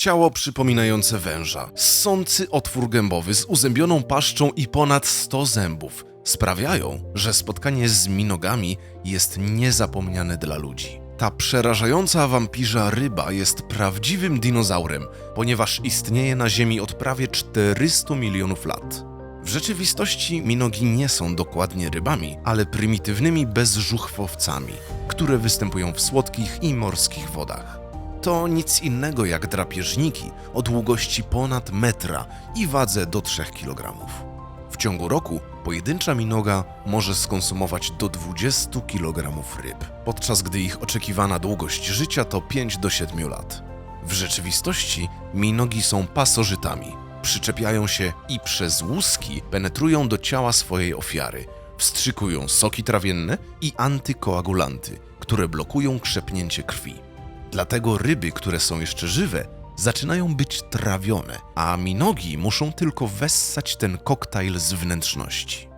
Ciało przypominające węża, ssący otwór gębowy z uzębioną paszczą i ponad 100 zębów sprawiają, że spotkanie z minogami jest niezapomniane dla ludzi. Ta przerażająca wampirza ryba jest prawdziwym dinozaurem, ponieważ istnieje na Ziemi od prawie 400 milionów lat. W rzeczywistości minogi nie są dokładnie rybami, ale prymitywnymi bezżuchwowcami, które występują w słodkich i morskich wodach. To nic innego jak drapieżniki o długości ponad metra i wadze do 3 kg. W ciągu roku pojedyncza minoga może skonsumować do 20 kg ryb, podczas gdy ich oczekiwana długość życia to 5 do 7 lat. W rzeczywistości minogi są pasożytami. Przyczepiają się i przez łuski penetrują do ciała swojej ofiary. Wstrzykują soki trawienne i antykoagulanty, które blokują krzepnięcie krwi. Dlatego ryby, które są jeszcze żywe, zaczynają być trawione, a minogi muszą tylko wessać ten koktajl z wnętrzności.